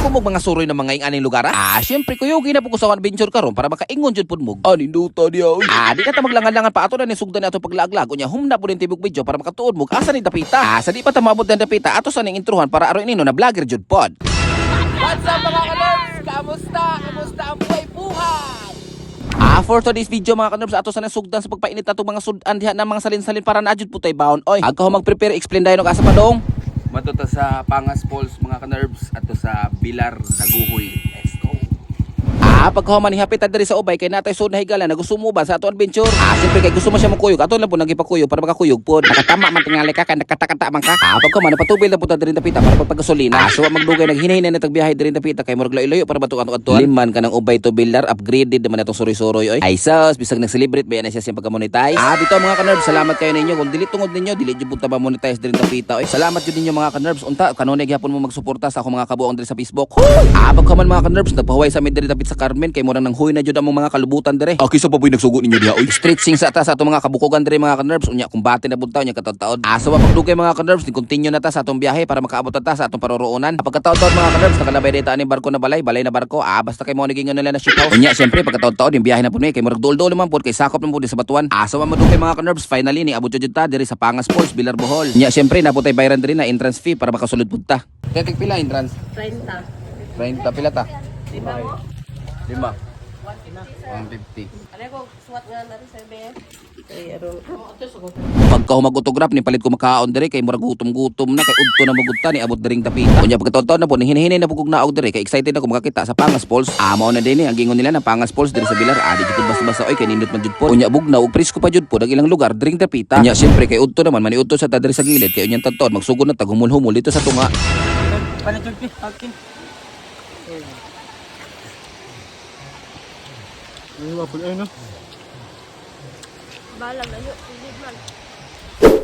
na po mo mga suroy ng mga ing aning lugar ah. Ah, syempre kuyugi na po ko sa adventure karon para makaingon jud pud mo. Ani duta diya. Ah, di ka ta maglangan-langan pa ato na ni sugdan ato paglaglag unya humna po din tibok video para makatuod mo asa ni dapita. Ah, sa di pa ta maabot ng dapita ato sa ning intruhan para aron nino na vlogger jud pod. What's up mga ka-nerds? Kamusta? Kamusta ang buhay-buhay? Ah, for today's video mga kanrbs, ato sa nasugdan sa pagpainit na mga sudan diha ng mga salin-salin para naajud po tayo baon. Oy, agka ho mag-prepare explain dayon og asa pa dong. Matuto sa Pangas Falls mga ka-nerves at to sa Bilar, Daguhoy. Ah, pagka ho man hapit diri sa ubay kay natay sud higala na gusto mo ba sa ato adventure? Ah, siyempre kay gusto mo siya mukuyog. Ato lang po nagipakuyog para makakuyog po. Nakatama man tingali ka, kan nakatakata man ka. Ah, pagka man napatubil na po ta diri tapita para pagpagasolina. Ah, so magdugay naghinay na tagbiyahe diri tapita kay murag layo para bato ato adto. Liman ka ng ubay to bilar upgraded naman atong suroy-suroy oy. Ay sus, bisag nag-celebrate ba na siya siyang pagka-monetize. Ah, dito mga ka-nerves, salamat kayo ninyo. Kung dili tungod ninyo, dili jud punta ba monetize diri tapita oy. Salamat jud ninyo mga ka-nerves. Unta kanunay gyapon mo magsuporta sa ako mga kabuang diri sa Facebook. Ah, pagka man mga ka-nerves, nagpahuway sa amin diri tapit sa Carmen kay murang nang huy na jud among mga kalubutan dire. Ah, kisa pa boy nagsugo ninyo diha oy. Stretching sa ta sa atong mga kabukugan dire mga ka-nerves. Unya kung bati na buntaw nya katawtaon. Ah, sa pagdugay mga ka-nerves, ni continue na ta sa atong biyahe para makaabot ta sa atong paroroonan. Pagkataon-taon mga ka-nerves, nakalabay dito ani barko na balay, balay na barko. Ah, basta kay mo naging nila na ship house. Unya, syempre pagkataon-taon yung biyahe na pud mi kay murag dol-dol man pud kay sakop man pud sa batuan. Ah, sa madugay mga ka-nerves, finally ni abot jud ta diri sa Pangas Falls, Bilar Bohol. Unya, syempre naputay bayaran diri na entrance fee para makasulod pud ta. Kaya kay pila entrance? 30. 30 pila ta? Lima mo? Lima. 150. Ano ko, suwat nga na rin sa ibe. Pagka humag-autograph ni palit ko makaon dire kay murag gutom-gutom na kay udto na magudta ni abot diring tapita. Unya pagkataon na po ni hinihinay na po kog naog dire kay excited ako makakita sa Pangas Falls. Amo na din eh ang gingon nila na Pangas Falls dire sa Bilar. Adi jud basta-basta oy kay nindot man jud po. Unya bugnaw ug presko pa jud po dag ilang lugar diring tapita. Unya syempre kay udto naman mani udto sa ta dire sa gilid kay unyang tanton magsugod na tag humul-humul dito sa tunga. Panatog pi, akin. Ay, wapol ay no. Balang layo, silid man.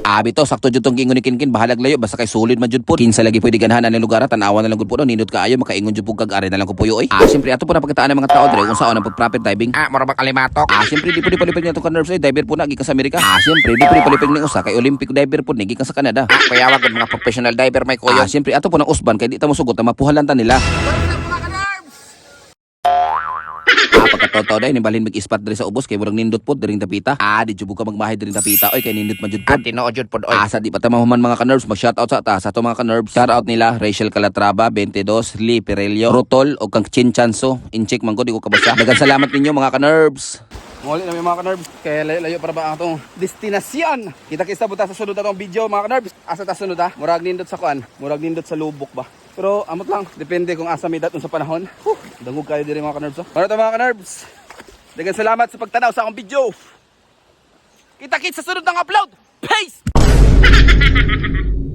Abi to sakto jud tong gingon ni Kinkin bahalag layo basta kay sulid man jud po. Kinsa lagi pwede ganahan ang lugar tan-awan na lang gud po no nindot kaayo makaingon jud pug kag are na lang ko puyo oy. Ah syempre ato po na pagkitaan ng mga tao dire kung saan ang pag-profit diving. Ah mura bang alimatok. Ah syempre di po di palipig na to ka nerves eh diver po na gikan sa Amerika. Ah syempre di po di palipig ni usa kay Olympic diver po ni gikan sa Canada. Ah kaya wag mga professional diver may kuyo. Ah syempre ato po ng usban kay di ta mosugot na mapuhalan ta nila. Ah, pagkatoto dahil nibalhin mag-ispat diri sa ubos kay murag nindot pod diring tapita. Ah, di jud ka magmahay diring tapita oy kay nindot man jud pod. Tinuod jud pod oy. Ah, sa di pa ta mahuman mga ka-nerves mag-shoutout sa ta sa to mga ka-nerves. Shoutout nila Rachel Calatrava 22, Lee Pirello, Rotol o kang Chin Chanso. Incheck man ko di ko kabasa. Dagan salamat ninyo mga ka-nerves. Muli na may mga ka-nerves. Kaya layo-layo para ba ang atong destinasyon. Kita-kita buta sa sunod atong video mga ka-nerves. Asa ta sunod ha? Murag nindot sa kuan. Murag nindot sa lubok ba? Pero amot lang. Depende kung asa may daton sa panahon. Huh, dangog kayo diri mga ka-nerves. Oh. Para to mga ka-nerves. Dagan salamat sa pagtanaw sa akong video. Kita-kits sa sunod ng upload. Peace!